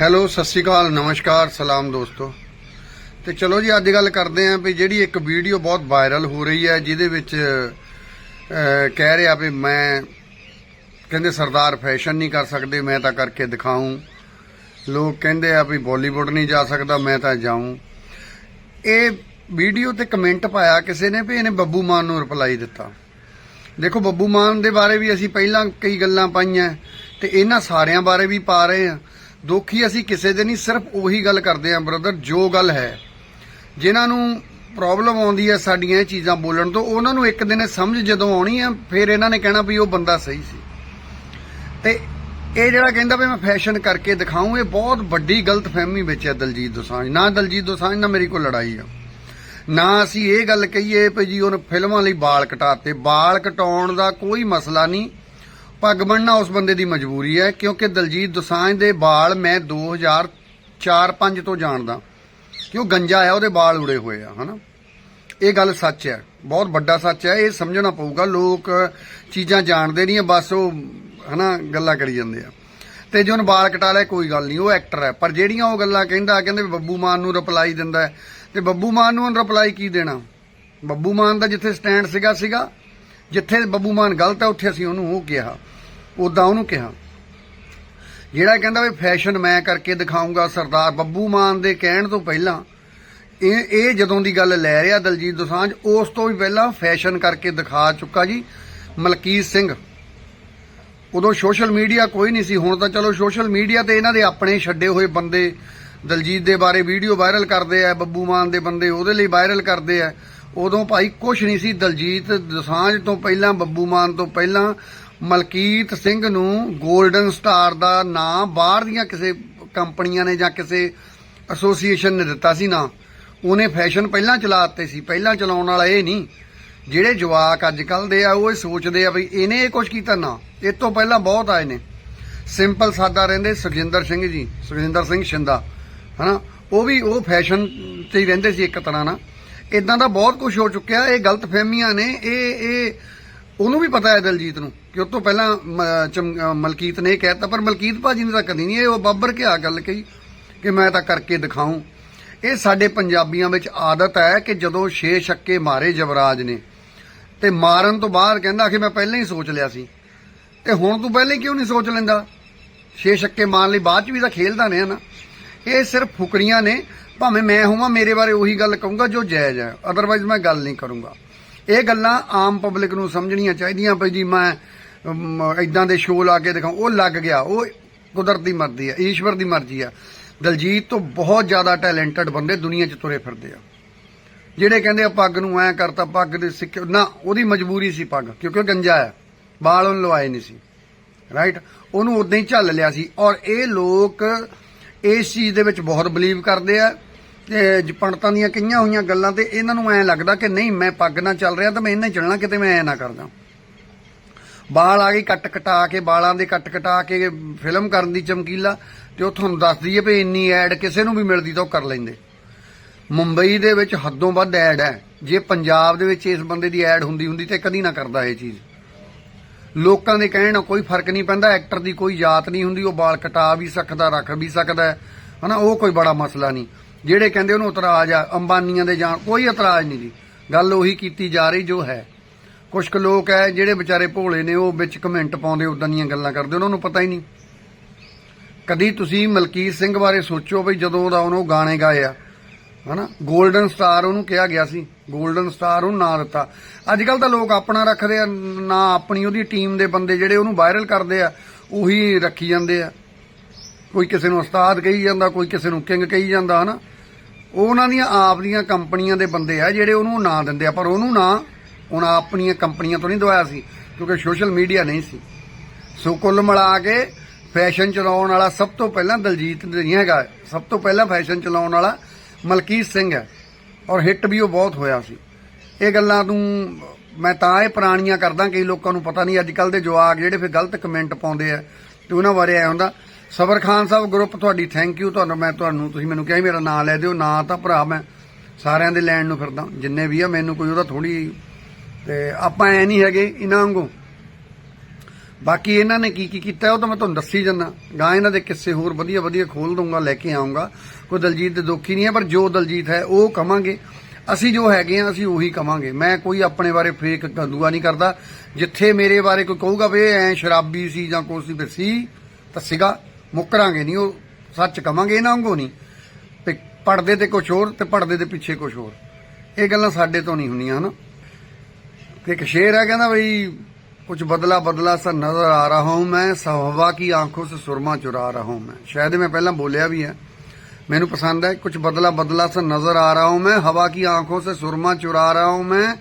Hello, ਸਤਿ ਸ਼੍ਰੀ ਅਕਾਲ, ਨਮਸਕਾਰ, ਸਲਾਮ ਦੋਸਤੋ। ਤੇ ਚਲੋ ਜੀ, ਅੱਜ ਗੱਲ ਕਰਦੇ ਆਂ ਵੀ ਜਿਹੜੀ ਇੱਕ ਵੀਡੀਓ ਬਹੁਤ ਵਾਇਰਲ ਹੋ ਰਹੀ ਹੈ, ਜਿਹਦੇ ਵਿੱਚ ਕਹਿ ਰਿਹਾ ਵੀ ਮੈਂ ਕਹਿੰਦੇ ਸਰਦਾਰ ਫੈਸ਼ਨ ਨਹੀਂ ਕਰ ਸਕਦੇ, ਮੈਂ ਤਾਂ ਕਰਕੇ ਦਿਖਾਉਂ ਲੋਕ ਕਹਿੰਦੇ ਆ ਵੀ ਬਾਲੀਵੁੱਡ ਨਹੀਂ ਜਾ ਸਕਦਾ, ਮੈਂ ਤਾਂ ਜਾਊਂ। ਇਹ ਵੀਡੀਓ ਤੇ ਕਮੈਂਟ ਪਾਇਆ ਕਿਸੇ ਨੇ ਵੀ ਇਹਨੇ ਬੱਬੂ ਮਾਨ ਨੂੰ ਰਿਪਲਾਈ ਦਿੱਤਾ। ਦੇਖੋ, ਬੱਬੂ ਮਾਨ ਦੇ ਬਾਰੇ ਵੀ ਅਸੀਂ ਪਹਿਲਾਂ ਕਈ ਗੱਲਾਂ ਪਾਈਆਂ, ਤੇ ਇਹਨਾਂ ਸਾਰਿਆਂ ਬਾਰੇ ਵੀ ਪਾ ਰਹੇ ਆ। ਦੋਖੀ ਅਸੀਂ ਕਿਸੇ ਦੇ ਨਹੀਂ, ਸਿਰਫ ਉਹੀ ਗੱਲ ਕਰਦੇ ਆ ਬ੍ਰਦਰ ਜੋ ਗੱਲ ਹੈ। ਜਿਨ੍ਹਾਂ ਨੂੰ ਪ੍ਰੋਬਲਮ ਆਉਂਦੀ ਹੈ ਸਾਡੀਆਂ ਇਹ ਚੀਜ਼ਾਂ ਬੋਲਣ ਤੋਂ, ਉਹਨਾਂ ਨੂੰ ਇੱਕ ਦਿਨ ਸਮਝ ਜਦੋਂ ਆਉਣੀ ਹੈ, ਫਿਰ ਇਹਨਾਂ ਨੇ ਕਹਿਣਾ ਵੀ ਉਹ ਬੰਦਾ ਸਹੀ ਸੀ। ਤੇ ਇਹ ਜਿਹੜਾ ਕਹਿੰਦਾ ਵੀ ਮੈਂ ਫੈਸ਼ਨ ਕਰਕੇ ਦਿਖਾਊਂ, ਇਹ ਬਹੁਤ ਵੱਡੀ ਗਲਤਫਹਿਮੀ ਵਿੱਚ ਹੈ ਦਲਜੀਤ ਦੋਸਾਂਝ। ਨਾ ਦਲਜੀਤ ਦੋਸਾਂਝ ਨਾਲ ਮੇਰੀ ਕੋਈ ਲੜਾਈ ਆ। ਨਾ ਅਸੀਂ ਇਹ ਗੱਲ ਕਹੀਏ ਵੀ ਜੀ ਉਹਨੇ ਫਿਲਮਾਂ ਲਈ ਵਾਲ ਕਟਾਤੇ। ਵਾਲ ਕਟਾਉਣ ਦਾ ਕੋਈ ਮਸਲਾ ਨਹੀਂ। ਪੱਗ ਬੰਨਣਾ ਉਸ ਬੰਦੇ ਦੀ ਮਜਬੂਰੀ ਹੈ ਕਿਉਂਕਿ ਦਲਜੀਤ ਦੋਸਾਂਝ ਦੇ ਵਾਲ ਮੈਂ 2004-5 ਤੋਂ ਜਾਣਦਾ। ਕਿ ਉਹ ਗੰਜਾ ਆ ਉਹਦੇ ਵਾਲ ਉੜੇ ਹੋਏ ਆ ਹਨਾ? ਇਹ ਗੱਲ ਸੱਚ ਹੈ ਬਹੁਤ ਵੱਡਾ ਸੱਚ ਹੈ ਇਹ ਸਮਝਣਾ ਪਊਗਾ ਲੋਕ ਚੀਜ਼ਾਂ ਜਾਣਦੇ ਨਹੀਂ ਆ ਬਸ ਉਹ ਹਨਾ ਗੱਲਾਂ ਕਰੀ ਜਾਂਦੇ ਆ। ਤੇ ਜੇ ਉਹਨੇ ਵਾਲ ਕਟਾ ਲਿਆ ਕੋਈ ਗੱਲ ਨਹੀਂ ਉਹ ਐਕਟਰ ਹੈ ਪਰ ਜਿਹੜੀਆਂ ਉਹ ਗੱਲਾਂ ਕਹਿੰਦਾ ਕਹਿੰਦੇ ਵੀ ਬੱਬੂ ਮਾਨ ਨੂੰ ਰਿਪਲਾਈ ਦਿੰਦਾ ਹੈ, ਤੇ ਬੱਬੂ ਮਾਨ ਨੂੰ ਉਹਨੇ ਰਿਪਲਾਈ ਕੀ ਦੇਣਾ? ਬੱਬੂ ਮਾਨ ਦਾ ਜਿੱਥੇ ਸਟੈਂਡ ਸੀਗਾ ਸੀਗਾ ਜਿੱਥੇ ਬੱਬੂ ਮਾਨ ਗਲਤ ਹੈ ਉੱਥੇ ਅਸੀਂ ਉਹਨੂੰ ਉਹ ਕਿਹਾ ਉਦਾਂ ਉਹਨੂੰ ਕਿਹਾ। ਜਿਹੜਾ ਕਹਿੰਦਾ ਵੀ ਫੈਸ਼ਨ ਮੈਂ ਕਰਕੇ ਦਿਖਾਉਂਗਾ ਸਰਦਾਰ ਬੱਬੂ ਮਾਨ ਦੇ ਕਹਿਣ ਤੋਂ ਪਹਿਲਾਂ, ਇਹ ਇਹ ਜਦੋਂ ਦੀ ਗੱਲ ਲੈ ਰਿਹਾ ਦਲਜੀਤ ਦੋਸਾਂਝ, ਉਸ ਤੋਂ ਵੀ ਪਹਿਲਾਂ ਫੈਸ਼ਨ ਕਰਕੇ ਦਿਖਾ ਚੁੱਕਾ ਜੀ ਮਲਕੀਤ ਸਿੰਘ। ਉਦੋਂ ਸੋਸ਼ਲ ਮੀਡੀਆ ਕੋਈ ਨਹੀਂ ਸੀ, ਹੁਣ ਤਾਂ ਚਲੋ ਸੋਸ਼ਲ ਮੀਡੀਆ ਤੇ ਇਹਨਾਂ ਦੇ ਆਪਣੇ ਛੱਡੇ ਹੋਏ ਬੰਦੇ ਦਲਜੀਤ ਦੇ ਬਾਰੇ ਵੀਡੀਓ ਵਾਇਰਲ ਕਰਦੇ ਆ, ਬੱਬੂ ਮਾਨ ਦੇ ਬੰਦੇ ਉਹਦੇ ਲਈ ਵਾਇਰਲ ਕਰਦੇ ਆ। ਉਦੋਂ ਭਾਈ ਕੁਛ ਨਹੀਂ ਸੀ, ਦਲਜੀਤ ਦਸਾਂਝ ਤੋਂ ਪਹਿਲਾਂ, ਬੱਬੂ ਮਾਨ ਤੋਂ ਪਹਿਲਾਂ, ਮਲਕੀਤ ਸਿੰਘ ਨੂੰ 골ਡਨ ਸਟਾਰ ਦਾ ਨਾਂ ਬਾਹਰ ਦੀਆਂ ਕਿਸੇ ਕੰਪਨੀਆਂ ਨੇ ਜਾਂ ਕਿਸੇ ਐਸੋਸੀਏਸ਼ਨ ਨੇ ਦਿੱਤਾ ਸੀ ਨਾ। ਉਹਨੇ ਫੈਸ਼ਨ ਪਹਿਲਾਂ ਚਲਾ ਦਿੱਤੇ ਸੀ, ਪਹਿਲਾਂ ਚਲਾਉਣ ਵਾਲਾ ਇਹ ਨਹੀਂ। ਜਿਹੜੇ ਜਵਾਕ ਅੱਜ ਕੱਲ ਦੇ ਆ, ਉਹ ਇਹ ਸੋਚਦੇ ਆ ਵੀ ਇਹਨੇ ਇਹ ਕੁਝ ਕੀਤਾ ਨਾ। ਇਹ ਤੋਂ ਪਹਿਲਾਂ ਬਹੁਤ ਆਏ ਨੇ। ਸਿੰਪਲ ਸਾਦਾ ਰਹਿੰਦੇ ਸੁਖਜਿੰਦਰ ਸਿੰਘ ਜੀ, ਸੁਖਜਿੰਦਰ ਸਿੰਘ ਸ਼ਿੰਦਾ, ਹਨਾ? ਉਹ ਵੀ ਉਹ ਫੈਸ਼ਨ ਤੇ ਹੀ ਰਹਿੰਦੇ ਸੀ ਇੱਕ ਤਰ੍ਹਾਂ ਨਾਲ। ਇਦਾਂ ਦਾ ਬਹੁਤ ਕੁਝ ਹੋ ਚੁੱਕਿਆ, ਇਹ ਗਲਤ ਫਹਿਮੀਆਂ ਨੇ, ਇਹ ਇਹ, ਉਹਨੂੰ ਵੀ ਪਤਾ ਹੈ ਦਲਜੀਤ ਨੂੰ ਕਿ ਉਹ ਤੋਂ ਪਹਿਲਾਂ ਮ- ਮਲਕੀਤ ਨੇ ਇਹ ਕਹਿਤਾ ਪਰ ਮਲਕੀਤ ਭਾਜੀ ਨੇ ਤਾਂ ਕਦੀ ਨਹੀਂ, ਇਹ ਉਹ ਬੱਬਰ ਕੇ ਆ ਗੱਲ ਕਹੀ ਕਿ ਮੈਂ ਤਾਂ ਕਰਕੇ ਦਿਖਾਉਂ ਇਹ ਸਾਡੇ ਪੰਜਾਬੀਆਂ ਵਿੱਚ ਆਦਤ ਹੈ ਕਿ ਜਦੋਂ ਛੇ ਛੱਕੇ ਮਾਰੇ ਜਵਰਾਜ ਨੇ, ਤੇ ਮਾਰਨ ਤੋਂ ਬਾਅਦ ਕਹਿੰਦਾ ਕਿ ਮੈਂ ਪਹਿਲਾਂ ਹੀ ਸੋਚ ਲਿਆ ਸੀ। ਤੇ ਹੁਣ ਤੂੰ ਪਹਿਲਾਂ ਹੀ ਕਿਉਂ ਨਹੀਂ ਸੋਚ ਲੈਂਦਾ? ਛੇ ਛੱਕੇ ਮਾਰਨ ਲਈ ਬਾਅਦ ਚ ਵੀ ਤਾਂ ਖੇਲਦਾ ਨੇ ਨਾ ਇਹ ਸਿਰਫ ਫੁਕਰੀਆਂ ਨੇ ਭਾਵੇਂ ਮੈਂ ਹੋਵਾਂ, ਮੇਰੇ ਬਾਰੇ ਉਹੀ ਗੱਲ ਕਹੂੰਗਾ ਜੋ ਜਾਇਜ਼ ਹੈ। ਅਦਰਵਾਈਜ਼ ਮੈਂ ਗੱਲ ਨਹੀਂ ਕਰੂੰਗਾ। ਇਹ ਗੱਲਾਂ ਆਮ ਪਬਲਿਕ ਨੂੰ ਸਮਝਣੀਆਂ ਚਾਹੀਦੀਆਂ ਭਈ ਜੀ ਮੈਂ ਇਦਾਂ ਦੇ ਸ਼ੋਅ ਲਾ ਕੇ ਦਿਖਾਉਂ। ਉਹ ਲੱਗ ਗਿਆ। ਉਹ ਕੁਦਰਤ ਦੀ ਮਰਜ਼ੀ ਹੈ, ਈਸ਼ਵਰ ਦੀ ਮਰਜ਼ੀ ਹੈ। ਦਲਜੀਤ ਤੋਂ ਬਹੁਤ ਜ਼ਿਆਦਾ ਟੈਲੈਂਟਡ ਬੰਦੇ ਦੁਨੀਆ 'ਚ ਤੁਰੇ ਫਿਰਦੇ ਆ। ਜਿਹੜੇ ਕਹਿੰਦੇ ਆ ਪੱਗ ਨੂੰ ਐ ਕਰਤਾ, ਪੱਗ ਦੇ ਸਿੱਕੇ ਨਾ, ਉਹਦੀ ਮਜਬੂਰੀ ਸੀ ਪੱਗ, ਕਿਉਂਕਿ ਉਹ ਗੰਜਾ ਹੈ। ਵਾਲ ਉਹਨੂੰ ਲਵਾਏ ਨਹੀਂ ਸੀ। ਰਾਈਟ ਉਹਨੂੰ ਉਦਾਂ ਹੀ ਝੱਲ ਲਿਆ ਸੀ। ਔਰ ਇਹ ਲੋਕ ਇਸ ਚੀਜ਼ ਦੇ ਵਿੱਚ ਬਹੁਤ ਬਲੀਵ ਕਰਦੇ ਆ। ਪੰਡਤਾਂ ਦੀਆਂ ਕਈਆਂ ਹੋਈਆਂ ਗੱਲਾਂ ਤੇ ਇਹਨਾਂ ਨੂੰ ਐ ਲੱਗਦਾ ਕਿ ਨਹੀਂ, ਮੈਂ ਪੱਗ ਨਾਲ ਚੱਲ ਰਿਹਾ ਤਾਂ ਮੈਂ ਇਹਨਾਂ ਹੀ ਚੱਲਣਾ ਕਿਤੇ ਮੈਂ ਐ ਨਾ ਕਰਦਾ। ਬਾਲ ਆ ਗਈ ਕੱਟ ਕਟਾ ਕੇ ਬਾਲਾਂ ਦੇ ਕੱਟ ਕਟਾ ਕੇ ਫਿਲਮ ਕਰਨ ਦੀ ਚਮਕੀਲਾ ਤੇ ਉਹ ਤੁਹਾਨੂੰ ਦੱਸਦੀ ਹੈ ਵੀ ਇੰਨੀ ਐਡ ਕਿਸੇ ਨੂੰ ਵੀ ਮਿਲਦੀ ਤਾਂ ਉਹ ਕਰ ਲੈਂਦੇ। ਮੁੰਬਈ ਦੇ ਵਿੱਚ ਹੱਦੋਂ ਵੱਧ ਐਡ ਹੈ। ਜੇ ਪੰਜਾਬ ਦੇ ਵਿੱਚ ਇਸ ਬੰਦੇ ਦੀ ਐਡ ਹੁੰਦੀ ਹੁੰਦੀ ਤੇ ਕਦੀ ਨਾ ਕਰਦਾ ਇਹ ਚੀਜ਼। ਲੋਕਾਂ ਦੇ ਕਹਿਣ ਨਾਲ ਕੋਈ ਫ਼ਰਕ ਨਹੀਂ ਪੈਂਦਾ, ਐਕਟਰ ਦੀ ਕੋਈ ਜਾਤ ਨਹੀਂ ਹੁੰਦੀ, ਉਹ ਬਾਲ ਕਟਾ ਵੀ ਸਕਦਾ, ਰੱਖ ਵੀ ਸਕਦਾ ਹੈ ਹਨਾ, ਉਹ ਕੋਈ ਬੜਾ ਮਸਲਾ ਨਹੀਂ। ਜਿਹੜੇ ਕਹਿੰਦੇ ਉਹਨੂੰ ਇਤਰਾਜ਼ ਆ, ਅੰਬਾਨੀਆਂ ਦੇ ਜਾਣ ਕੋਈ ਇਤਰਾਜ਼ ਨਹੀਂ ਜੀ। ਗੱਲ ਉਹੀ ਕੀਤੀ ਜਾ ਰਹੀ ਜੋ ਹੈ। ਕੁਝ ਕੁ ਲੋਕ ਹੈ ਜਿਹੜੇ ਵਿਚਾਰੇ ਭੋਲੇ ਨੇ, ਉਹ ਵਿੱਚ ਕਮੈਂਟ ਪਾਉਂਦੇ ਉਦਾਂ ਦੀਆਂ ਗੱਲਾਂ ਕਰਦੇ, ਉਹਨਾਂ ਨੂੰ ਪਤਾ ਹੀ ਨਹੀਂ। ਕਦੀ ਤੁਸੀਂ ਮਲਕੀਤ ਸਿੰਘ ਬਾਰੇ ਸੋਚੋ ਵੀ ਜਦੋਂ ਦਾ ਉਹਨੂੰ ਗਾਣੇ ਗਾਏ ਆ, ਹਨਾ? 골ਡਨ ਸਟਾਰ ਉਹਨੂੰ ਕਿਹਾ ਗਿਆ ਸੀ। 골ਡਨ ਸਟਾਰ ਉਹਨੂੰ ਨਾਂ ਦਿੱਤਾ। ਅੱਜ ਕੱਲ ਤਾਂ ਲੋਕ ਆਪਣਾ ਰੱਖਦੇ ਆ, ਨਾ ਆਪਣੀ ਉਹਦੀ ਟੀਮ ਦੇ ਬੰਦੇ ਜਿਹੜੇ ਉਹਨੂੰ ਵਾਇਰਲ ਕਰਦੇ ਆ, ਉਹੀ ਰੱਖੀ ਜਾਂਦੇ ਆ। ਕੋਈ ਕਿਸੇ ਨੂੰ ਉਸਤਾਦ ਕਹੀ ਜਾਂਦਾ, ਕੋਈ ਕਿਸੇ ਨੂੰ ਕਿੰਗ ਕਹੀ ਜਾਂਦਾ, ਹਨਾ? ਉਹ ਉਹਨਾਂ ਦੀਆਂ ਆਪ ਦੀਆਂ ਕੰਪਨੀਆਂ ਦੇ ਬੰਦੇ ਆ ਜਿਹੜੇ ਉਹਨੂੰ ਨਾਂ ਦਿੰਦੇ ਆ, ਪਰ ਉਹਨੂੰ ਨਾਂ ਉਹਨਾਂ ਆਪਣੀਆਂ ਕੰਪਨੀਆਂ ਤੋਂ ਨਹੀਂ ਦਵਾਇਆ ਸੀ, ਕਿਉਂਕਿ ਸੋਸ਼ਲ ਮੀਡੀਆ ਨਹੀਂ ਸੀ। ਸੋ ਕੁੱਲ ਮਿਲਾ ਕੇ ਫੈਸ਼ਨ ਚਲਾਉਣ ਵਾਲਾ ਸਭ ਤੋਂ ਪਹਿਲਾਂ ਦਲਜੀਤ ਨਹੀਂ ਹੈਗਾ, ਸਭ ਤੋਂ ਪਹਿਲਾਂ ਫੈਸ਼ਨ ਚਲਾਉਣ ਵਾਲਾ ਮਲਕੀਤ ਸਿੰਘ ਹੈ, ਔਰ ਹਿੱਟ ਵੀ ਉਹ ਬਹੁਤ ਹੋਇਆ ਸੀ। ਇਹ ਗੱਲਾਂ ਨੂੰ ਮੈਂ ਤਾਂ ਇਹ ਪੁਰਾਣੀਆਂ ਕਰਦਾ ਕਈ ਲੋਕਾਂ ਨੂੰ ਪਤਾ ਨਹੀਂ, ਅੱਜ ਕੱਲ ਦੇ ਜਵਾਕ ਜਿਹੜੇ ਫਿਰ ਗਲਤ ਕਮੈਂਟ ਪਾਉਂਦੇ ਆ, ਤੇ ਉਹਨਾਂ ਬਾਰੇ ਆਇਆ ਹੁੰਦਾ ਸਬਰ ਖਾਨ ਸਾਹਿਬ ਗਰੁੱਪ ਤੁਹਾਡੀ ਥੈਂਕ ਯੂ ਤੁਹਾਨੂੰ ਮੈਂ ਤੁਹਾਨੂੰ, ਤੁਸੀਂ ਮੈਨੂੰ ਕਿਹਾ ਮੇਰਾ ਨਾਂ ਲੈ ਦਿਓ, ਨਾਂ ਤਾਂ ਭਰਾ ਮੈਂ ਸਾਰਿਆਂ ਦੇ ਲੈਣ ਨੂੰ ਫਿਰਦਾ, ਜਿੰਨੇ ਵੀ ਆ ਮੈਨੂੰ ਕੋਈ ਉਹਦਾ ਥੋੜੀ ਤੇ ਆਪਾਂ ਐ ਨਹੀਂ ਹੈਗੇ ਇਹਨਾਂ ਵਾਂਗੂ। ਬਾਕੀ ਇਹਨਾਂ ਨੇ ਕੀ ਕੀ ਕੀਤਾ, ਉਹ ਤਾਂ ਮੈਂ ਤੁਹਾਨੂੰ ਦੱਸੀ ਜੰਨਾ ਗਾਂ ਇਹਨਾਂ ਦੇ ਕਿੱਸੇ ਹੋਰ ਵਧੀਆ ਵਧੀਆ ਖੋਲ ਦੂੰਗਾ ਲੈ ਕੇ ਆਉਂਗਾ ਕੋਈ ਦਲਜੀਤ ਦੇ ਦੋਖੀ ਨਹੀਂ ਹੈ, ਪਰ ਜੋ ਦਲਜੀਤ ਹੈ, ਉਹ ਕਵਾਂਗੇ। ਅਸੀਂ ਜੋ ਹੈਗੇ ਆ, ਅਸੀਂ ਉਹੀ ਕਵਾਂਗੇ। ਮੈਂ ਕੋਈ ਆਪਣੇ ਬਾਰੇ ਫੇਕ ਗੰਦੂਆ ਨਹੀਂ ਕਰਦਾ। ਜਿੱਥੇ ਮੇਰੇ ਬਾਰੇ ਕੋਈ ਕਹੂਗਾ ਵੀ ਇਹ ਐ ਸ਼ਰਾਬੀ ਸੀ ਜਾਂ ਕੋਈ ਸੀ ਸੀ ਤਾਂ ਸੀਗਾ। ਮੁੱਕਰਾਂਗੇ ਨਹੀਂ, ਉਹ ਸੱਚ ਕਵਾਂਗੇ ਇਹਨਾਂ ਵਾਂਗੂ ਨਹੀਂ। ਤੇ ਪਰਦੇ ਤੇ ਕੁਝ ਹੋਰ ਤੇ ਪਰਦੇ ਦੇ ਪਿੱਛੇ ਕੁਝ ਹੋਰ। ਇਹ ਗੱਲਾਂ ਸਾਡੇ ਤੋਂ ਨਹੀਂ ਹੁੰਦੀਆਂ, ਹਨ? ਤੇ ਇੱਕ ਸ਼ੇਰ ਹੈ ਕਹਿੰਦਾ ਬਈ ਕੁਝ ਬਦਲਾ ਬਦਲਾ ਸਾ ਨਜ਼ਰ ਆ ਰਹਾ ਹੂੰ ਮੈਂ ਸਹਵਾ ਕੀ ਆਂਖੋਂ ਸੇ ਸੁਰਮਾ ਚੁਰਾ ਰਹਾ ਹੂੰ ਮੈਂ। ਸ਼ਾਇਦ ਮੈਂ ਪਹਿਲਾਂ ਬੋਲਿਆ ਵੀ ਹੈ। ਮੈਨੂੰ ਪਸੰਦ ਹੈ ਕੁਝ ਬਦਲਾ ਬਦਲਾ ਸਾ ਨਜ਼ਰ ਆ ਰਹਾ ਹੂੰ ਮੈਂ, ਹਵਾ ਕੀ ਆਂਖੋਂ ਸੇ ਸੁਰਮਾ ਚੁਰਾ ਰਹਾ ਹੂੰ ਮੈਂ।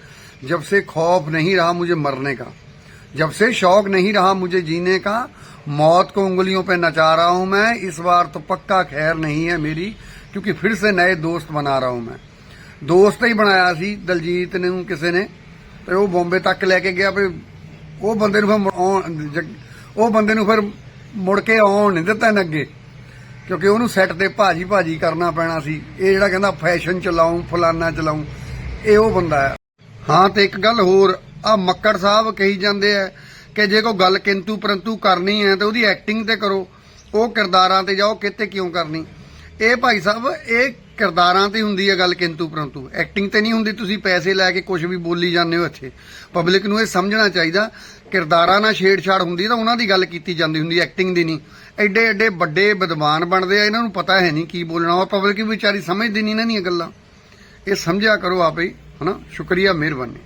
जब से खौफ नहीं रहा मुझे मरने का जब से शौक नहीं रहा मुझे जीने का मौत को उंगलियों पे नचा रहा हूं मैं इस बार तो पक्का खैर नहीं है मेरी क्योंकि फिर से नए दोस्त बना रहा हूं मैं ਦੋਸਤ ਹੀ ਬਣਾਇਆ ਸੀ ਦਲਜੀਤ ਨੂੰ ਕਿਸੇ ਨੇ ਤੇ ਉਹ ਬੰਬੇ ਤੱਕ ਲੈ ਕੇ ਗਿਆ ਵੀ ਉਹ ਬੰਦੇ ਨੂੰ ਫਿਰ ਮੁੜ ਆਉਣ- ਜਗ- ਉਹ ਬੰਦੇ ਨੂੰ ਫਿਰ ਮੁੜ ਕੇ ਆਉਣ ਨਹੀਂ ਦਿੱਤਾ ਇਹਨੇ ਅੱਗੇ ਕਿਉਂਕਿ ਉਹਨੂੰ ਸੈੱਟ ਤੇ ਭਾਜੀ ਭਾਜੀ ਕਰਨਾ ਪੈਣਾ ਸੀ ਇਹ ਜਿਹੜਾ ਕਹਿੰਦਾ ਫੈਸ਼ਨ ਚਲਾਉਂ ਫਲਾਨਾ ਚਲਾਉਂ ਇਹ ਉਹ ਬੰਦਾ ਹੈ ਹਾਂ ਤੇ ਇੱਕ ਗੱਲ ਹੋਰ ਆ ਮੱਕੜ ਸਾਹਿਬ ਕਹੀ ਜਾਂਦੇ ਆ ਕਿ ਜੇ ਕੋਈ ਗੱਲ ਕਿੰਤੂ ਪਰੰਤੂ ਕਰਨੀ ਹੈ ਤਾਂ ਉਹਦੀ ਐਕਟਿੰਗ ਤੇ ਕਰੋ, ਉਹ ਕਿਰਦਾਰਾਂ ਤੇ ਜਾਓ ਕਿਤੇ ਕਿਉਂ ਕਰਨੀ? ਇਹ ਭਾਈ ਸਾਹਿਬ, ਇਹ ਕਿਰਦਾਰਾਂ ਤੇ ਹੁੰਦੀ ਹੈ ਗੱਲ ਕਿੰਤੂ ਪਰੰਤੂ। ਐਕਟਿੰਗ ਤੇ ਨਹੀਂ ਹੁੰਦੀ, ਤੁਸੀਂ ਪੈਸੇ ਲੈ ਕੇ ਕੁਝ ਵੀ ਬੋਲੀ ਜਾਂਦੇ ਹੋ ਇੱਥੇ। ਪਬਲਿਕ ਨੂੰ ਇਹ ਸਮਝਣਾ ਚਾਹੀਦਾ, ਕਿਰਦਾਰਾਂ ਨਾਲ ਛੇੜਛਾੜ ਹੁੰਦੀ ਤਾਂ ਉਹਨਾਂ ਦੀ ਗੱਲ ਕੀਤੀ ਜਾਂਦੀ ਹੁੰਦੀ ਐਕਟਿੰਗ ਦੀ ਨਹੀਂ। ਐਡੇ ਐਡੇ ਵੱਡੇ ਵਿਦਵਾਨ ਬਣਦੇ ਆ, ਇਹਨਾਂ ਨੂੰ ਪਤਾ ਹੈ ਨਹੀਂ ਕੀ ਬੋਲਣਾ। ਉਹ ਪਬਲਿਕ ਵਿਚਾਰੀ ਸਮਝਦੀ ਨਹੀਂ ਇਹਨਾਂ ਦੀਆਂ ਗੱਲਾਂ। ਇਹ ਸਮਝਿਆ ਕਰੋ ਆਪੇ ਹੀ, ਹਨਾ? ਸ਼ੁਕਰੀਆ, ਮਿਹਰਬਾਨੀ।